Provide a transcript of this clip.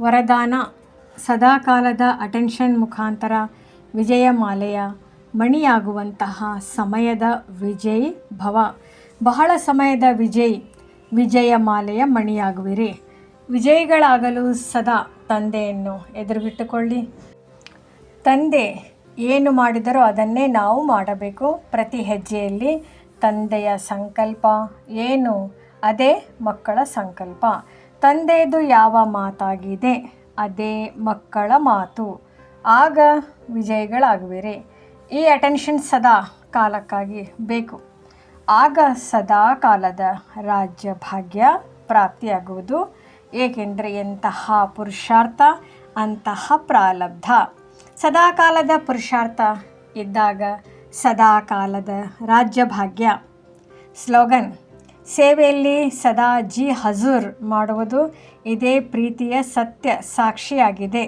ವರದಾನ ಸದಾಕಾಲದ ಅಟೆನ್ಷನ್ ಮುಖಾಂತರ ವಿಜಯಮಾಲೆಯ ಮಣಿಯಾಗುವಂತಹ ಸಮಯದ ವಿಜಯ್ ಭವ. ಬಹಳ ಸಮಯದ ವಿಜಯ್ ವಿಜಯಮಾಲೆಯ ಮಣಿಯಾಗುವಿರಿ. ವಿಜಯಿಗಳಾಗಲು ಸದಾ ತಂದೆಯನ್ನು ಎದುರುಗಿಟ್ಟುಕೊಳ್ಳಿ ತಂದೆ ಏನು ಮಾಡಿದರೋ ಅದನ್ನೇ ನಾವು ಮಾಡಬೇಕು. ಪ್ರತಿ ಹೆಜ್ಜೆಯಲ್ಲಿ ತಂದೆಯ ಸಂಕಲ್ಪ, ಏನು ಅದೇ ಮಕ್ಕಳ ಸಂಕಲ್ಪ. ತಂದೆಯದು ಯಾವ ಮಾತಾಗಿದೆ? ಅದೇ ಮಕ್ಕಳ ಮಾತು. ಆಗ ವಿಜಯಗಳಾಗುವಿರಿ. ಈ ಅಟೆನ್ಷನ್ ಸದಾ ಕಾಲಕ್ಕಾಗಿ ಬೇಕು. ಆಗ ಸದಾ ಕಾಲದ ರಾಜ್ಯ ಭಾಗ್ಯ ಪ್ರಾಪ್ತಿಯಾಗುವುದು. ಏಕೆಂದರೆ ಎಂತಹ ಪುರುಷಾರ್ಥ, ಅಂತಹ ಸದಾ ಕಾಲದ ಪುರುಷಾರ್ಥ ಇದ್ದಾಗ ಸದಾ ಕಾಲದ ರಾಜ್ಯ ಭಾಗ್ಯ. ಸ್ಲೋಗನ್ ಸೇವೆಯಲ್ಲಿ ಸದಾ ಜಿ ಹಜೂರ್ ಮಾಡುವುದು ಇದೇ ಪ್ರೀತಿಯ ಸತ್ಯ ಸಾಕ್ಷಿಯಾಗಿದೆ.